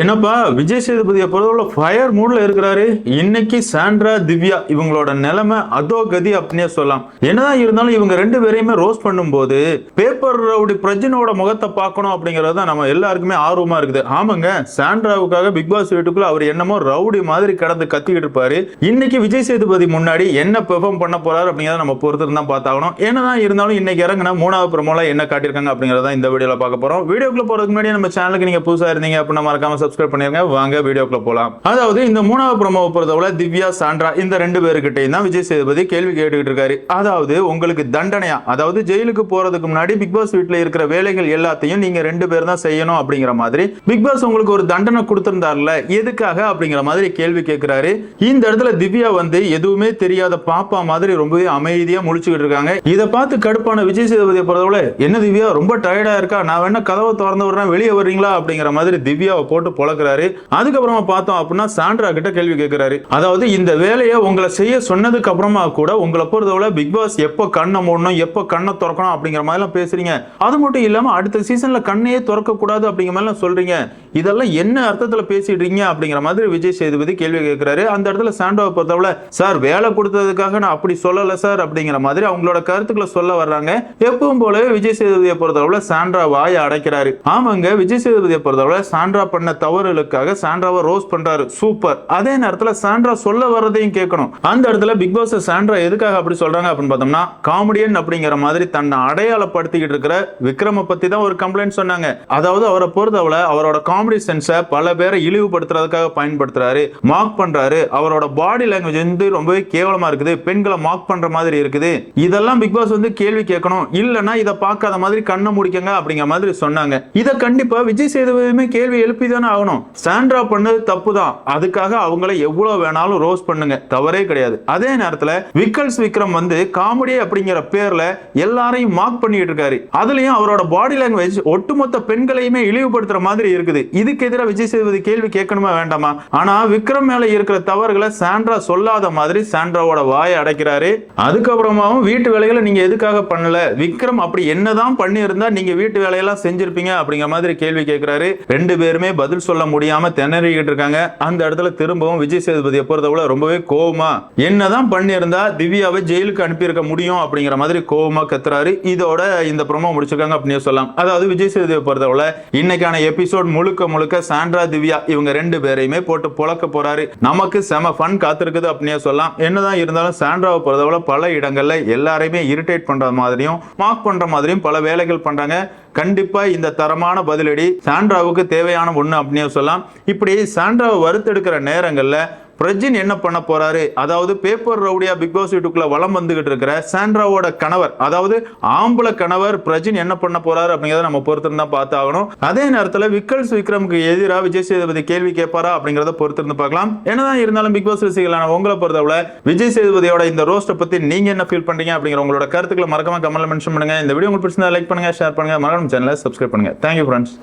என்னப்பா விஜய் சேதுபதியை பொறுத்தவரை ஃபயர் மூடில் இருக்கிறாரு. இன்னைக்கு சாண்ட்ரா திவ்யா இவங்களோட நிலைமை அதோ கதி அப்படின்னே சொல்லலாம். என்னதான் இருந்தாலும் இவங்க ரெண்டு பேரையுமே ரோஸ் பண்ணும்போது பேப்பர் ரவுடி பிரஜினோட முகத்தை பார்க்கணும் அப்படிங்கிறது தான் நம்ம எல்லாருக்குமே ஆர்வமா இருக்குது. ஆமாங்க சாண்ட்ராவுக்காக பிக் பாஸ் வீட்டுக்குள்ள அவர் என்னமோ ரவுடி மாதிரி கடந்து கத்திக்கிட்டு இருப்பாரு. இன்னைக்கு விஜய் சேதுபதி முன்னாடி என்ன பெர்ஃபார்ம் பண்ண போறாரு அப்படிங்கிறத நம்ம பொறுத்து தான் பார்த்தாகணும். என்னதான் இருந்தாலும் இன்னைக்கு இறங்கினா மூணாவது பிரமோல என்ன காட்டியிருக்காங்க அப்படிங்கிறத இந்த வீடியோல பார்க்க போறோம். வீடியோக்குள்ள போறதுக்கு முன்னாடி நம்ம சேனலுக்கு நீங்க புதுசா இருந்தீங்க அப்படின்னா மறக்காம சப்ஸ்கிரைப் பண்ணிருங்க. வாங்க வீடியோக்குள்ள போலாம். அதாவது இந்த மூணாவது ப்ரோமோவை பொறுத்தவரை திவ்யா சாண்ட்ரா இந்த ரெண்டு பேருக்கிட்டையும் தான் விஜய் சேதுபதி கேள்வி கேட்டுக்கிட்டு இருக்காரு. அதாவது உங்களுக்கு தண்டனையா? அதாவது ஜெயிலுக்கு போறதுக்கு முன்னாடி பிக் பாஸ் வீட்டில் இருக்கிற வேலைகள் எல்லாத்தையும் நீங்க ரெண்டு பேர் தான் செய்யணும் அப்படிங்கிற மாதிரி பிக் பாஸ் உங்களுக்கு ஒரு தண்டனை கொடுத்திருந்தார்ல எதுக்காக அப்படிங்கிற மாதிரி கேள்வி கேட்கிறாரு இந்த இடத்துல திவ்யா வந்து எதுவுமே தெரியாத பாப்பா மாதிரி ரொம்பவே அமைதியா முழிச்சுக்கிட்டு இருக்காங்க. இதை பார்த்து கடுப்பான விஜய் சேதுபதியை பொறுத்தவரை என்ன திவ்யா ரொம்ப டயர்டா இருக்கா? நான் வேணா கதவை திறந்து விடுறேன் வெளியே வர்றீங்களா? அப்படிங்கிற மாதிரி திவ்யாவை போட்டு பொழக்கிறாரு அதுக்கப்புறமா பார்த்தோம் அப்படின்னா சாண்ட்ரா கிட்ட கேள்வி கேட்கிறாரு அதாவது இந்த வேலையை உங்களை செய்ய சொன்னதுக்கு அப்புறமா கூட உங்களை பொறுத்தவரை பிக் பாஸ் எப்போ கண்ணை மூடணும் எப்போ கண்ணை திறக்கணும் அப்படிங்கிற மாதிரிலாம் பேசுறீங்க. அது மட்டும் இல்லாம அடுத்த சீசன்ல கண்ணையே திறக்க கூடாது அப்படிங்கிற மாதிரிலாம் சொல்றீங்க. இதெல்லாம் என்ன அர்த்தத்துல பேசிடுறீங்க அப்படிங்கிற மாதிரி விஜய் சேதுபதி கேள்வி கேட்கிறாரு அந்த இடத்துல சாண்ட்ராவை பொறுத்தவரை சார் வேலை கொடுத்ததுக்காக நான் அப்படி சொல்லல சார் அப்படிங்கிற மாதிரி அவங்களோட கருத்துக்களை சொல்ல வர்றாங்க. எப்பவும் போலவே விஜய் சேதுபதியை பொறுத்தவரை சாண்ட்ரா வாயை அடைக்கிறாரு. ஆமாங்க விஜய் சேதுபதியை பொறுத்தவரை சாண்ட்ரா பண்ண தவறுகளுக்காக சாண்ட்ராவை ரோஸ் பண்றாரு. சூப்பர் அதே நேரத்துல சாண்ட்ரா சொல்ல வர்றதையும் கேட்கணும். அந்த இடத்துல பிக் பாஸ் சாண்ட்ரா எதுக்காக அப்படி சொல்றாங்க அப்படின்னு பார்த்தோம்னா காமெடியன் அப்படிங்கிற மாதிரி தன்னை அடையாளப்படுத்திக்கிட்டு இருக்கிற விக்ரம பத்தி தான் ஒரு கம்ப்ளைண்ட் சொன்னாங்க. அதாவது அவரை பொறுத்தவரை அவரோட காமெடி சென்ஸை பல பேரை இழிவுபடுத்துறதுக்காக பயன்படுத்துறாரு. மார்க் பண்றாரு. அவரோட பாடி லாங்குவேஜ் வந்து ரொம்பவே கேவலமா இருக்குது. பெண்களை மார்க் பண்ற மாதிரி இருக்குது. இதெல்லாம் பிக் பாஸ் வந்து கேள்வி கேட்கணும். இல்லைன்னா இதை பார்க்காத மாதிரி கண்ணை முடிக்கங்க அப்படிங்கிற மாதிரி சொன்னாங்க. இதை கண்டிப்பா விஜய் சேதுவையுமே கேள்வி எழுப்பி தானே ஆகணும். சாண்ட்ரா பண்ணது தப்பு தான் அதுக்காக அவங்கள எவ்வளவு வேணாலும் ரோஸ் பண்ணுங்க. தவறே கிடையாது. அதே நேரத்துல விக்கல்ஸ் விக்ரம் வந்து காமெடி அப்படிங்கிற பேர்ல எல்லாரையும் மார்க் பண்ணிட்டு இருக்காரு. அதுலயும் அவரோட பாடி லாங்குவேஜ் ஒட்டுமொத்த பெண்களையுமே இழிவுபடுத்துற மாதிரி இருக்குது. இதுக்கு எதிராக விஜய் சேதுபதி கேள்வி கேட்கணுமா வேண்டாமா? ஆனா விக்ரம் மேல இருக்கிற தவறுகளை சாண்ட்ரா சொல்லாத மாதிரி சாண்ட்ராவோட வாயை அடைக்கிறாரு. அதுக்கப்புறமாவும் வீட்டு வேலைகளை நீங்க எதுக்காக பண்ணல? விக்ரம் அப்படி என்னதான் பண்ணி இருந்தா நீங்க வீட்டு வேலையெல்லாம் செஞ்சிருப்பீங்க அப்படிங்கிற மாதிரி கேள்வி கேட்கிறாரு. ரெண்டு பேருமே பதில் சொல்ல முடியாம திணறிக்கிட்டு இருக்காங்க. அந்த இடத்துல திரும்பவும் விஜய் சேதுபதியை பொறுத்தவரை ரொம்பவே கோவமா என்னதான் பண்ணியிருந்தா திவ்யாவை ஜெயிலுக்கு அனுப்பியிருக்க முடியும் அப்படிங்கிற மாதிரி கோவமா கத்துறாரு. இதோட இந்த ப்ரோமோ முடிச்சிருக்காங்க அப்படின்னு சொல்லலாம். அதாவது விஜய் சேதுபதியை பொறுத்தவரை இன்னைக்கான எபிசோட் முழுக்க முழுக்க சாண்ட்ரா திவ்யா இவங்க ரெண்டு பேரையுமே போட்டு புழக்க போறாரு. நமக்கு செம ஃபன் காத்திருக்குது அப்படின்னே சொல்லலாம். என்னதான் இருந்தாலும் சாண்ட்ராவை பொறுத்தவரை பல இடங்கள்ல எல்லாரையுமே இரிட்டேட் பண்ற மாதிரியும் மார்க் பண்ற மாதிரியும் பல வேலைகள் பண்றாங்க. கண்டிப்பா இந்த தரமான பதிலடி சாண்ட்ராவுக்கு தேவையான ஒண்ணு அப்படின்னு சொல்லலாம். இப்படி சாண்ட்ராவை வறுத்தெடுக்கிற நேரங்கள்ல பிரஜின் என்ன பண்ண போறாரு? அதாவது பேப்பர் ரவுடியா பிக் பாஸ் வீட்டுக்குள்ள வளம் வந்துகிட்டு இருக்கிற சாண்ட்ராவோட கணவர் அதாவது ஆம்பளை கணவர் பிரஜின் என்ன பண்ண போறாரு அப்படிங்கறத நம்ம பொறுத்து தான் பார்த்தாகணும் அதே நேரத்துல விக்கல்ஸ் விக்ரமுக்கு எதிராக விஜய் சேதுபதி கேள்வி கேட்பாரா அப்படிங்கறத பொறுத்து இருந்து பார்க்கலாம். என்னதான் இருந்தாலும் பிக் பாஸ் ரசிகளான உங்களை பொறுத்தவரை விஜய் சேதுபதியோட இந்த ரோஸ்ட்டை பத்தி நீங்க என்ன ஃபீல் பண்றீங்க அப்படிங்கிற உங்களோட கருத்துக்களை மறக்காம கமெண்ட்ல மென்ஷன் பண்ணுங்க. இந்த வீடியோ உங்களுக்கு பிடிச்சிருந்தா லைக் பண்ணுங்க ஷேர் பண்ணுங்க. மறக்காம சேனலை சப்ஸ்கிரைப் பண்ணுங்க. Thank you friends